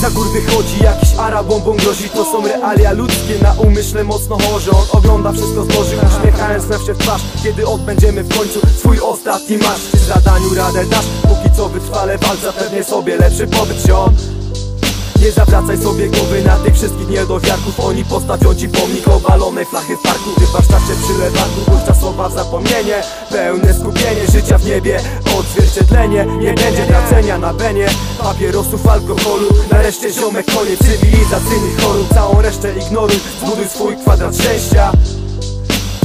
Za gór wychodzi jakiś Arab, bombą grozi. To są realia ludzkie, na umyśle mocno chorzy. On ogląda wszystko z boży, uśmiechając nam się w twarz. Kiedy odbędziemy w końcu swój ostatni marsz Czy zadaniu radę dasz, póki co wytrwale walcz Zapewnię sobie lepszy pobyt, ziom nie zawracaj sobie głowy na tych wszystkich niedowiarków. Oni postawią ci pomnik obalonej flachy w parku. Ty w warsztacie przy lewarku, czasowa w zapomnienie Pełne skupienie życia w niebie Odzwierciedlenie, nie będzie tracenia na benie Papierosów, alkoholu. Nareszcie ziomek koniec cywilizacyjnych chorób. Całą resztę ignoruj, zbuduj swój kwadrat szczęścia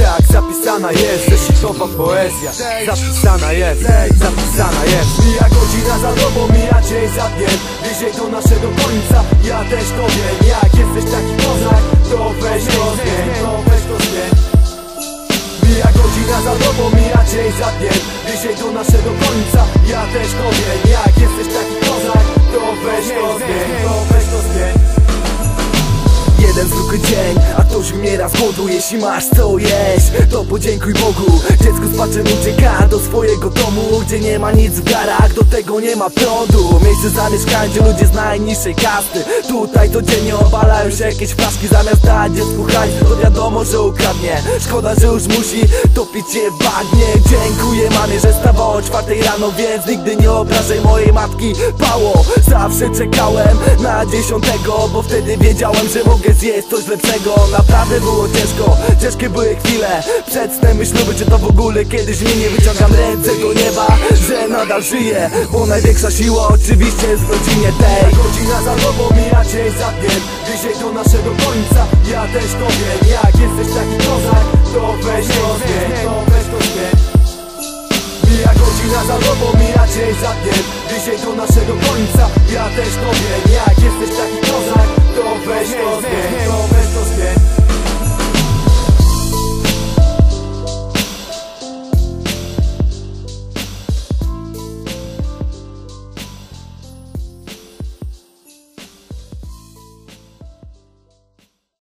tak, zapisana jest, zeszytowa poezja Zapisana jest, zapisana jest. Mija godzina za tobą, mija dzień za dniem. Bliżej do naszego końca, ja też to wiem Jak jesteś taki kozak, to weź to zmień To weź to zmień Mija godzina za tobą, mija dzień za dniem ktoś umiera z głodu Jeśli masz co jeść, to podziękuj Bogu. Dziecko z płaczem ucieka do swojego domu Gdzie nie ma nic w garach, do tego nie ma prądu. Miejsce zamieszkań, gdzie ludzie z najniższej kasty. Tutaj codziennie obalają się jakieś flaszki Zamiast dać dziecku hajs, to wiadomo, że ukradnie. Szkoda, że już musi topić się w bagnie czwartej rano Więc nigdy nie obrażaj mojej matki. Pało, zawsze czekałem na dziesiątego Bo wtedy wiedziałem, że mogę zjeść coś lepszego. Naprawdę było ciężko, ciężkie były chwile. Przed snem śluby, czy to w ogóle kiedyś minie Wyciągam ręce do nieba, że nadal żyję Bo największa siła oczywiście jest w rodzinie tej. Godzina za tobą, mija dzień za dniem Bliżej do naszego końca, ja też to wiem naszego końca, ja też to wiem Jak jesteś taki kozak, To weź to zmień